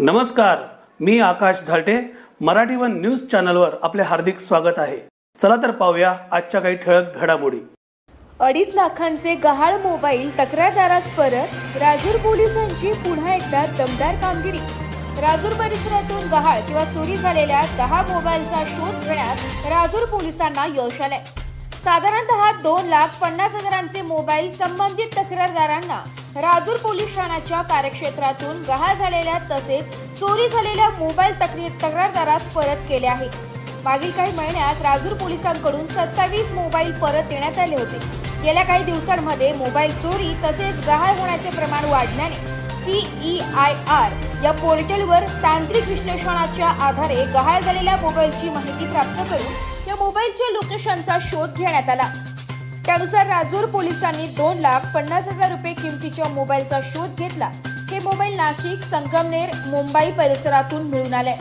नमस्कार मी Akash Zalte. Marathi one news चॅनलवर आपले हार्दिक स्वागत आहे. चला तर पाहूया आजच्या काही ठळक घडामोडी. अडीच लाखांचे गहाळ मोबाईल तक्रारदारास परत राजूर पोलिसांची पुन्हा एकदा दमदार कामगिरी. राजूर परिसरातून गहाळ किंवा चोरी झालेल्या दहा मोबाईलचा शोध घेण्यात राजूर पोलिसांना यश आलंय. साधारणतः दोन लाख पन्नास हजारांचे मोबाईल संबंधित तक्रारदारांना राजूर पोलीस ठाण्याच्या कार्यक्षेत्रातून गहाळ झालेल्या तसेच चोरी झालेल्या मोबाईल तक्री तक्रारदारास परत केले आहे. मागील काही महिन्यात राजूर पोलिसांकडून सत्तावीस मोबाईल परत देण्यात आले होते. गेल्या काही दिवसांमध्ये मोबाईल चोरी तसेच गहाळ होण्याचे प्रमाण वाढल्याने सीई आय आर या पोर्टलवर तांत्रिक विश्लेषणाच्या आधारे गहाळ झालेल्या मोबाईलची माहिती प्राप्त करून या मोबाईलच्या लोकेशनचा शोध घेण्यात आला. त्यानुसार राजूर पोलिसांनी दोन लाख पन्नास हजार रुपये किमतीच्या मोबाईलचा शोध घेतला. हे मोबाईल नाशिक संगमनेर मुंबई परिसरातून मिळून आले.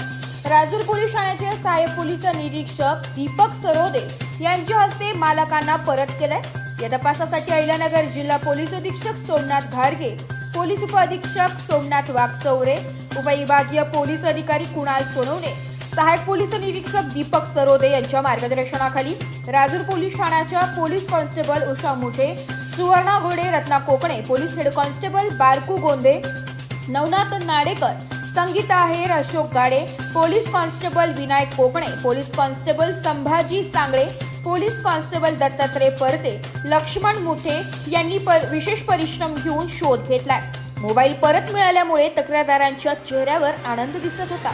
राजूर पोलीस ठाण्याचे सहाय्यक पोलीस निरीक्षक दीपक सरोदे यांच्या हस्ते मालकांना परत केलंय. या तपासासाठी अहिल्यानगर जिल्हा पोलीस अधीक्षक सोमनाथ घारगे पोलीस उपअधीक्षक सोमनाथ वाघचौरे उपविभागीय पोलीस अधिकारी कुणाल सोनवणे सहायक पोलीस निरीक्षक दीपक सरोदे यांच्या मार्गदर्शनाखाली राजूर पोलीस ठाण्याच्या police constable Usha Muthe Suvarna Ghode Ratna Kokane police head constable Barku Gonde Navnath Nadekar Sangeeta Aher Ashok Gade police constable Vinayak Kokane police constable Sambhaji Sangle police constable Dattatray Parte Laxman Muthe यांनी पर- विशेष परिश्रम घेऊन शोध घेतलाय. Mobile परत मिळाल्यामुळे तक्रारदारांच्या चेहऱ्यावर आनंद दिसत होता.